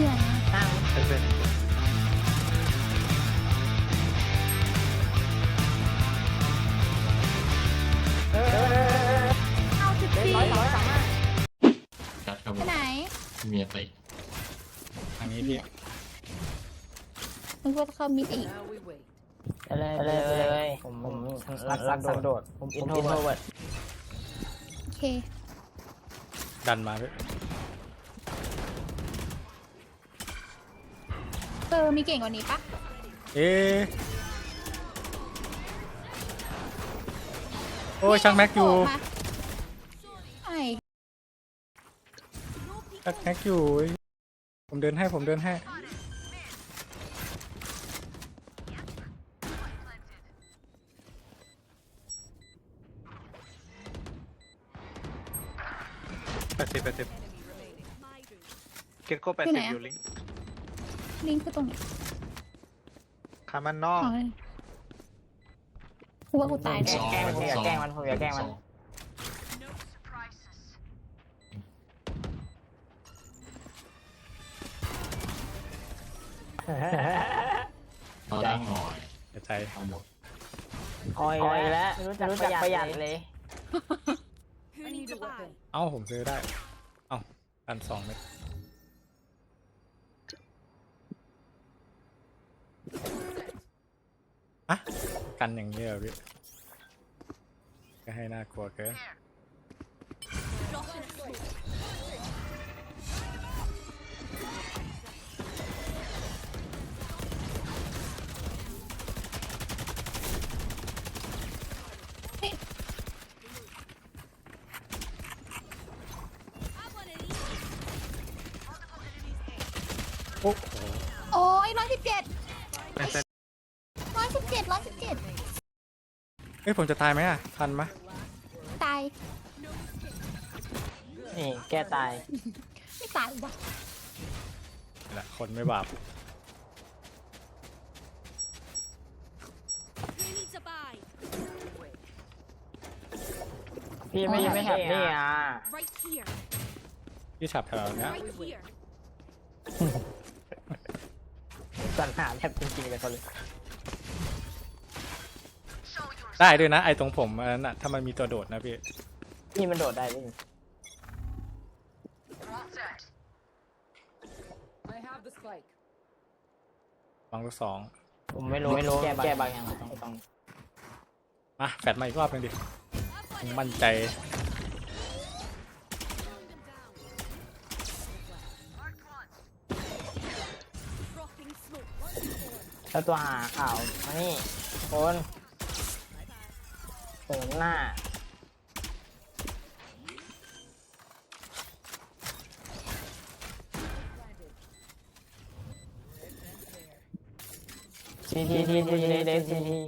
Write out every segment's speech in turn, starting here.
ชื่ออะไรนะตั้งเป็นเป็นเอาสิบเล่นสี่ร้อยร้อยสามห้าจัดครับไปมไหนเมียติทางนี้พี่นึกว่าจะเข้ามิดอีกไปเลยไปเลยไปเลยผมผมรักรักสันโดษผมอินโทรเวิร์ดโอเคดันมาพี่ เออมีเก่งกว่านี้ปะเอ๊ะโอ้ยช่างแม็กอยู่มาไอ้ช่างแม็กอยู่ผมเดินให้ผมเดินให้แปดสิบแปดสิบเก็ตโก้แปดสิบอยู่ลิงก์ ลิงก์คือตรงไหนคามันนออ๋กอกูว่ากูตายแกแน่ล้งผมอย่าแกล้งมันผมอย่าแกล้งมันตอนแรกหน่อยเสียใจเอาหมดคอยแล้วรู้จักประหยัดเลยเอ้าผมซื้อได้ เอ้าดันสองเม็ดอะ กันอย่างนี้เหรอพี่ก็ให้น่ากลัวเกินโอ้โห โอ้ยร้อยสิบเจ็ดเป็นเซต ร้อยสิบเจ็ดร้อยสิบเจ็ด เอ้ยผมจะตายไหมอะทันไหมตาย นี่แกตาย ไม่ตายว่ะนี่แหละคนไม่บาป พี่ไม่ไม่แฮปปี้อะ Right here. ที่ฉับแถวเนี้ย Right here. สัญหาแทบจริงๆเลยคนเลย ได้ด้วยนะ ไอ้ตรงผมอันนั้นน่ะถ้ามันมีตัวโดดนะพี่ นี่มันโดดได้ด้วย I have the spike. วางลูกสองผมไม่รู้ไม่รู้แกบางอย่างต้องต้องมาแฟดมาอีกรอบหนึงดิผมมั่นใจ Dropping smoke. แล้วตัวหาข่าวมานี่คนเสมหน้า ทีทีทีทีเดทีที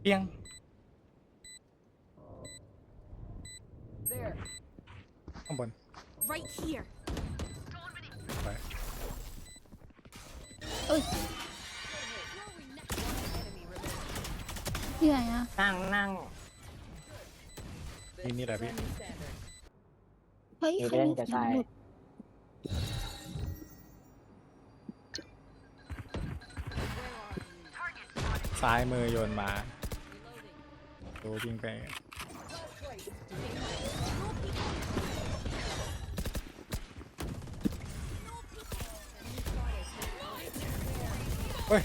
เปียง There. ข้างบน Right here. นื่อยอะนั่งนั่งนี่นี่แหละพี่เฮ้ยอยู่ใครเล่นมีจะเสียงตายหลุดซ้ายมือโยนมาดูวิ่งไปเฮ้ย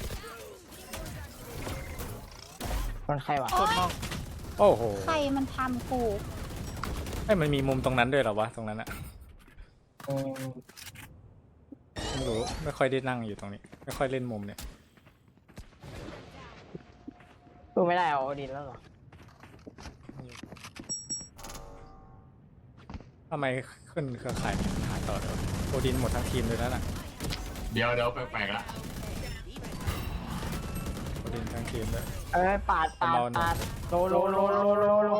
คนใครวะโอ้ยโอ้โหใครมันทำกูไอ้ยมันมีมุมตรงนั้นด้วยเหรอวะตรงนั้นอะอืมไม่รู้ไม่ค่อยได้นั่งอยู่ตรงนี้ ไม่ค่อยเล่นมุมเนี่ยพูดไม่ได้เอาโอดินแล้วเหรอ ทำไมขึ้นเครือข่ายมีปัญหาต่อเดี๋ยวโอดินหมดทั้งทีมเลยแล้วน่ะเดี๋ยวเดี๋ยวแปลกๆละ โอดินทั้งทีมเลยเอ้ยปาดปาดเบาหน่ปาอยดโลโลโลโลโลโล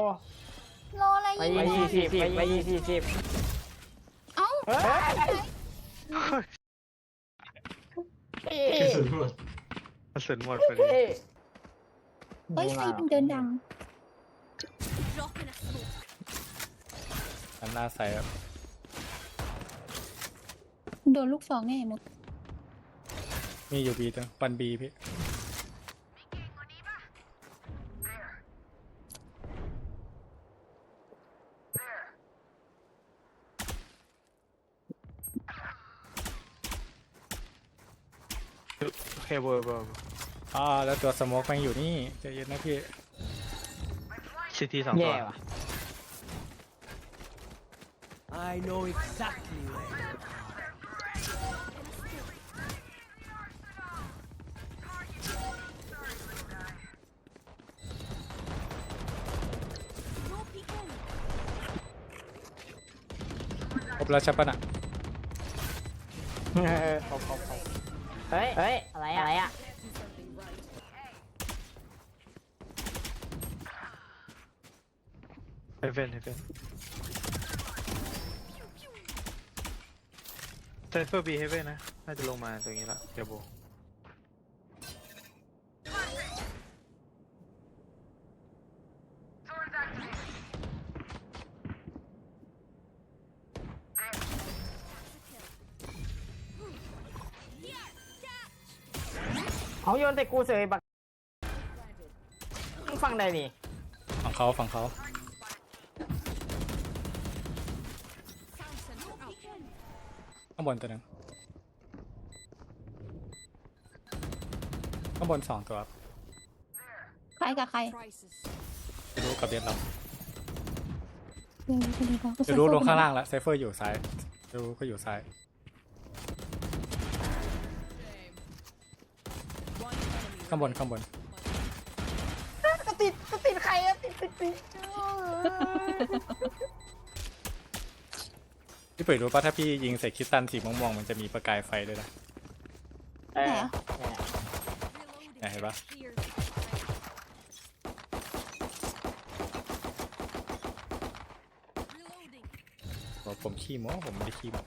โลอะไรไปยิงยี่สิบไปยี่สิบสิบเอ้าเฮ้ยกระสุนหมดกระสุนหมดพอดีเฮ้ยเฮ้ยใครมันเดินดัง Dropping a smoke. อัมันหน้าใส่แบบโดนลูกสองแน่หมดมีอยู่บีตัววันบีพี่ เคเบอร์เบอร์อ่าแล้วตัวสโมกแม่งอยู่นี่ใจเย็นนะพี่ซิตี้สองตัแย่วว่ะ I know exactly where. No peeking. ครบแล้วใช่ปะน่ะเออครบครบครบ เฮ้ย เฮ้ย อะไรอะอะไรอะเฮเว่นเฮเว่นไซเฟอร์บีเฮเว่นนะ น่าจะลงมาตรงนี้ละเดี๋ยวโบ แต่กูเสยบักมึงฟังได้นี่ฝั่งเขาฝั่งเขา No peeking. ข้างบนตัวหนึงข้างบนสองตัวใครกับใคร Crisis. จะรู้กับเด็ดเราเดี๋ยวเดี๋ยวเดี๋ยวจะรู้ลงข้างล่างแล้วไซเฟอร์อยู่ซ้ายจะรู้ก็อยู่ซ้าย ข้างบนข้างบนก็ติดก็ติดใครอะติดติดติดพี่ปุ๋ยรู้ป่ะถ้าพี่ยิงใส่คริสตันสีม่วงๆมันจะมีประกายไฟด้วยนะเออเนี่ยเห็นปะ Here. Reloading. บอกผมขี้โม้ผมไม่ได้ขี้โม้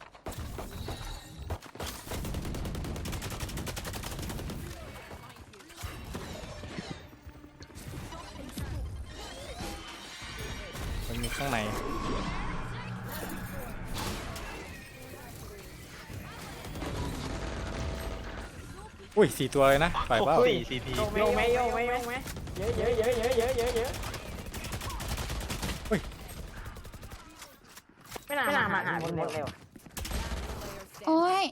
อุ้ยสี่ตัวเลยนะปล่อยเปล่าสี่ซีพีโยกไหมโยกไหมโยกไหมโยกไหมเยอะเยอะเยอะเยอะเยอะเยอะเยอะไม่น่าไม่น่ามาหาคนหมดเร็วโอ้ย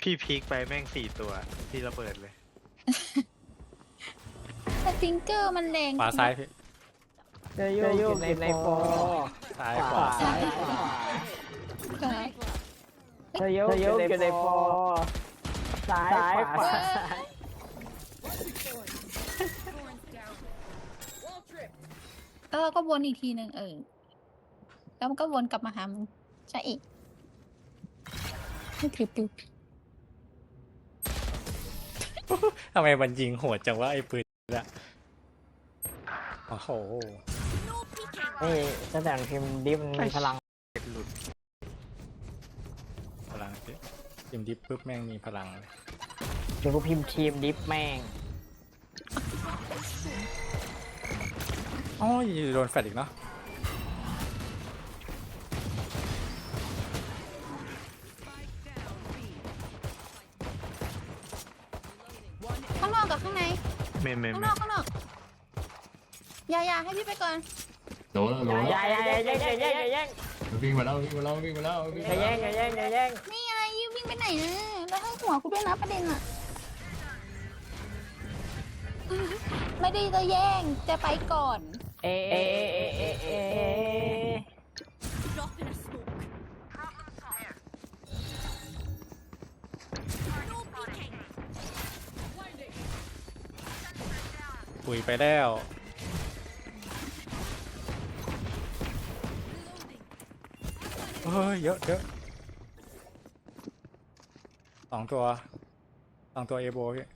พี่พีคไปแม่งสี่ตัวที่ระเบิดเลยสติงเกอร์มันแรงขวาซ้ายพี่เยอะเยอะเยอะในโฟซ้ายขขวาวาซ้ายขวาค่ะเยอะเยอะอยู่ในโฟซ้ายขวาเออก็วนอีกทีหนึ่งเออ แล้วมันก็วนกลับมาหามึงใช่อีกไม่ถือปิวทำไมมันยิงโหดจังว่าไอ้ปืนอะโอ้โห No peeking. นี่ตั้งแต่พิมพ์ดิฟมีพลัง ยิมดิฟปุ๊บแม่งมีพลังเลยเดี๋ยวกูพิมพ์ทีมดิฟแม่งอ๋อโดนแฟดอีกเนาะข้างนอกกับข้างใน เมนเมนข้างเมนอนกข้างนอกอย่าอย่าให้พี่ไปก่อน โดนแล้วโดนอแล้ย่าวอย่าอย่าแย่งอย่าแย่งอย่าแย่งวิ่งมาแล้ววิ่งมาแล้ววิ่งมาแล้ววิ่งอมาย่าแล้แย่วงอย่าแย่งอย่าแย่งนี่ไงยืวิ่ง ไปไหนนะแล้วให้หัวกูด้วยนะประเด็นอะไม่ได้จะแย่งจะไปก่อน เอเอเอเอเอเอ Drop in a smoke. No peeking. ปุ๋ยไปแล้ว Reloading. เฮ้ยเยอะเยอะ สองตัวสองตัวเอโบพี่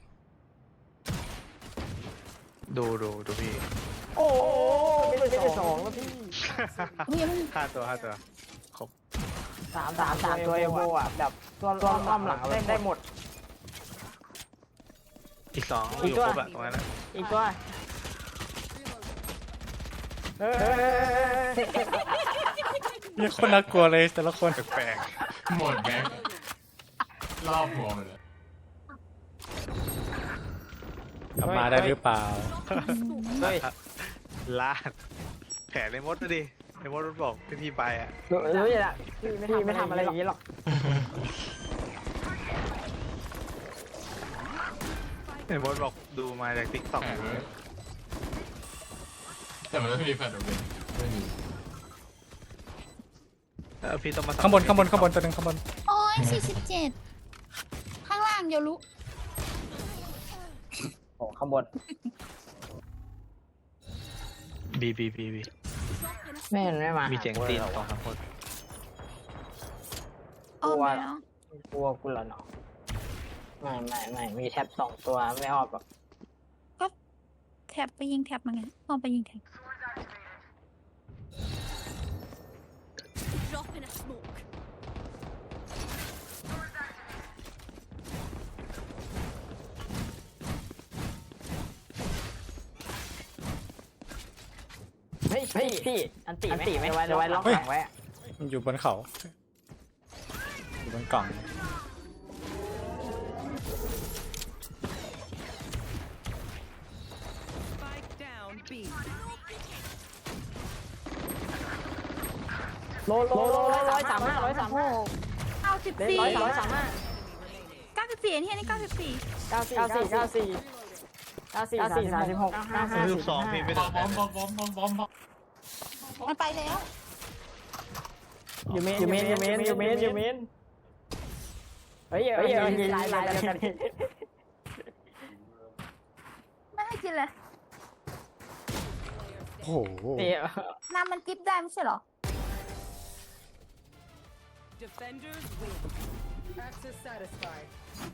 ดูดูดูพี่ โอ้โหไม่ได้สองแล้วพี่เฮ้ยยังไม่ห้าตัวห้าตัวสามสามสามตัวเอโบอะแบบตัวตัวอ้อมหลังเล่นได้หมด อีกสองอีอกยู่ตัวครบอะตรงนั้นนะอีกตัวเฮ้ยเนี่ยคนน่ากลัวเลยแต่ละคนแปลกหมดแบงค์ รอบหัวหมดเลยกลับมาได้หรือเปล่า เฮ้ยๆลากแผลในมดนะดิในมดมันบอกพี่พี่ไปอะรู้รู้อยู่ละพี่ไม่ทำไม่ทำอะไรอย่างนี้หรอกในมดบอกดูมาจากติ๊กต็อกแอบเลยแต่มันไม่มีแฟนหรอกเลยไม่มีพี่ต้องมาสัข้างบนข้างบนข้างบนตัวหนึงข้างบน โอ้ยสี่สิบเจ็ดข้างล่างเดี๋ยวรู้โอ้ข้างบนบีบีบีบีไม่เห็นไม่มามีเสียงตีนสองสามคนอ้อมไปแล้ว กลัวกูเหรอเนาะไม่ไม่ไม่มีแท็บสองตัวไม่ออกหรอกแท็บไปยิงแท็บมาไงอ้อมไปยิงแท็บ Drop in a smoke. พี่พี่อันตีอันตีไม่ไว้เดี๋ยวไว้ล็อกหลังไว้อะมันอยู่บนเขา อยู่บนกล่องโลโลโลร้อยสามห้าร้อยสามห้าเก้าสิบเล่นสี่ร้อยร้อยสามห้าเก้าสิบสี่อันนี้อันนี้เก้าสิบสี่เก้าสี่เก้าสี่เก้าสี่เก้าสี่สามสิบหกเก้าห้าลูกสองพี่ไม่บต้อองมบอมบอมบอมบอมบอม มันไปแล้ว อยู่เมนอยู่เมนอยู่เมนอยู่เมนอยู่เมนเฮ้ยเฮ้ยเฮ้ยลายลายกันไม่ให้กินเลยโอ้โหเดี๋ยวน้ำมันจิ๊บได้ไม่ใช่เหรอ Defenders win. Access satisfied.